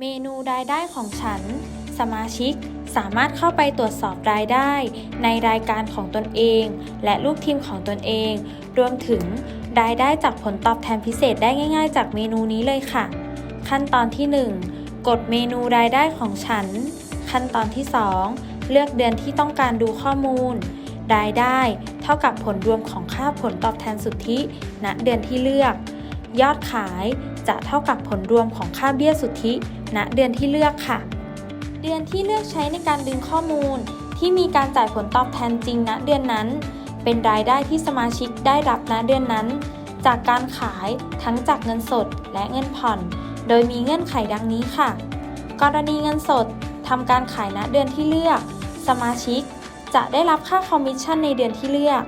เมนูรายได้ของฉัน สมาชิกสามารถเข้าไปตรวจสอบรายได้ ในรายการของตนเอง และลูกทีมของตนเอง รวมถึงรายได้จากผลตอบแทนพิเศษได้ง่าย ๆ จากเมนูนี้เลยค่ะ ขั้นตอนที่ 1 กดเมนูรายได้ของฉัน ขั้นตอนที่ 2 เลือกเดือนที่ต้องการดูข้อมูล รายได้เท่ากับผลรวมของค่าผลตอบแทนสุทธิณเดือนที่เลือก ยอดขายจะเท่ากับผลรวมของค่าเบี้ยสุทธิณเดือนที่เลือกค่ะ เดือนที่เลือกใช้ในการดึงข้อมูล ที่มีการจ่ายผลตอบแทนจริงณเดือนนั้น เป็นรายได้ที่สมาชิกได้รับณเดือนนั้น จากการขายทั้งจากเงินสดและเงินผ่อน โดยมีเงื่อนไขดังนี้ค่ะ กรณีเงินสดทำการขายณเดือนที่เลือก สมาชิกจะได้รับค่าคอมมิชชั่นในเดือนที่เลือก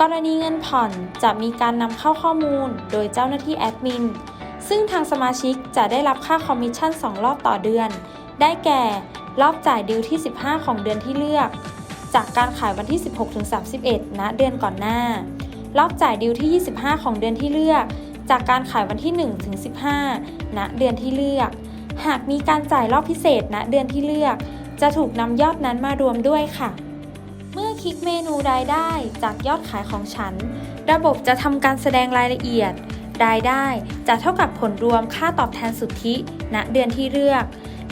กรณีเงินผ่อนจะมีการนำเข้าข้อมูลโดยเจ้าหน้าที่แอดมิน ซึ่งทางสมาชิกจะได้รับค่าคอมมิชชั่น 2 รอบต่อเดือน ได้แก่ รอบจ่ายดิวที่ 15 ของเดือนที่เลือก จากการขายวันที่ 16-31 ณ เดือนก่อนหน้า รอบจ่ายดิวที่ 25 ของเดือนที่เลือก จากการขายวันที่ 1-15 ณ เดือนที่เลือก หากมีการจ่ายรอบพิเศษณเดือนที่เลือก จะถูกนำยอดนั้นมารวมด้วยค่ะ คลิกเมนูรายได้จากยอดขายของฉัน ระบบจะทำการแสดงรายละเอียด รายได้จะเท่ากับผลรวมค่าตอบแทนสุทธิ ณ เดือนที่เลือก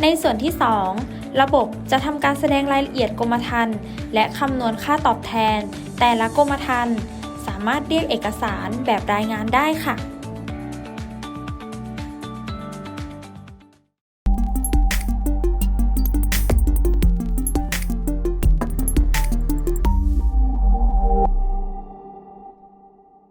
ในส่วนที่ 2 ระบบจะทำการแสดงรายละเอียดกรมธรรม์และคำนวณค่าตอบแทน แต่ละกรมธรรม์สามารถเรียกเอกสารแบบรายงานได้ค่ะ